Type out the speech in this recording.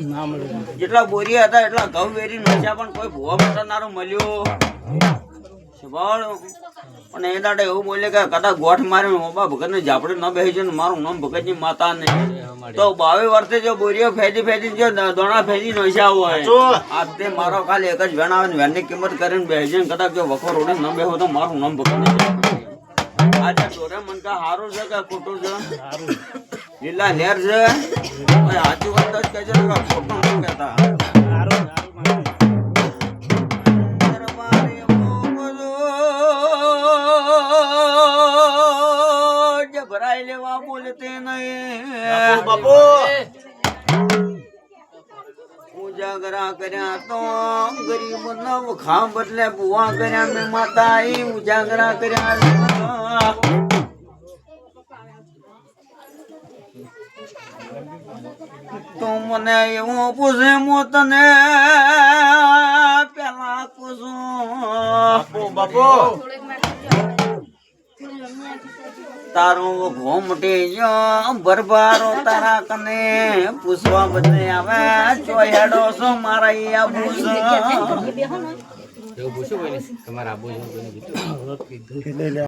ના જેટલા બોરી હતા એટલા ઘઉં વેરી નોખ્યા પણ કોઈ ભૂવા મટનારો મળ્યો. પણ એ દાડે એવું બોલે કે કદાચ ગોઠ મારી ઓબા ભગત ને ઝાપડે ન બેસી છે ને મારું નામ ભગતની માતા ને તો બાવી વર્ષે જો બોરીઓ ફેંદી ફેજી જો દોણા ફેજી નોખ્યા હોય. આ તે મારો ખાલી એક જ વેણ આવે ને વેણની કિંમત કરીને બેસી કદાચ જો વખો રોડે ન બેહો તો મારું નામ ભગત ડોરે મન કા હારું છે કે ખોટું છે? લીલા લેર છે? સાચી વાત જ કહેજો ને કે ખોટું ન કહેતા. ભરાઈ લેવા બોલતે નહીં. બાપુ ઉજાગરા કર્યા તો ગરીબ નવ ખા બદલે બુવા કર્યા મેં માતા ઉજાગરા કર્યા. તો મને એવું પૂછે હું તને પેલા પૂછું. બાપુ તારું ઘોમટી જો ભરભારો તારા કને પૂછવા બદલે આવે ચોહેડો છો મારા ઈ ભૂસ. એવું પૂછ્યું તમારા આબુ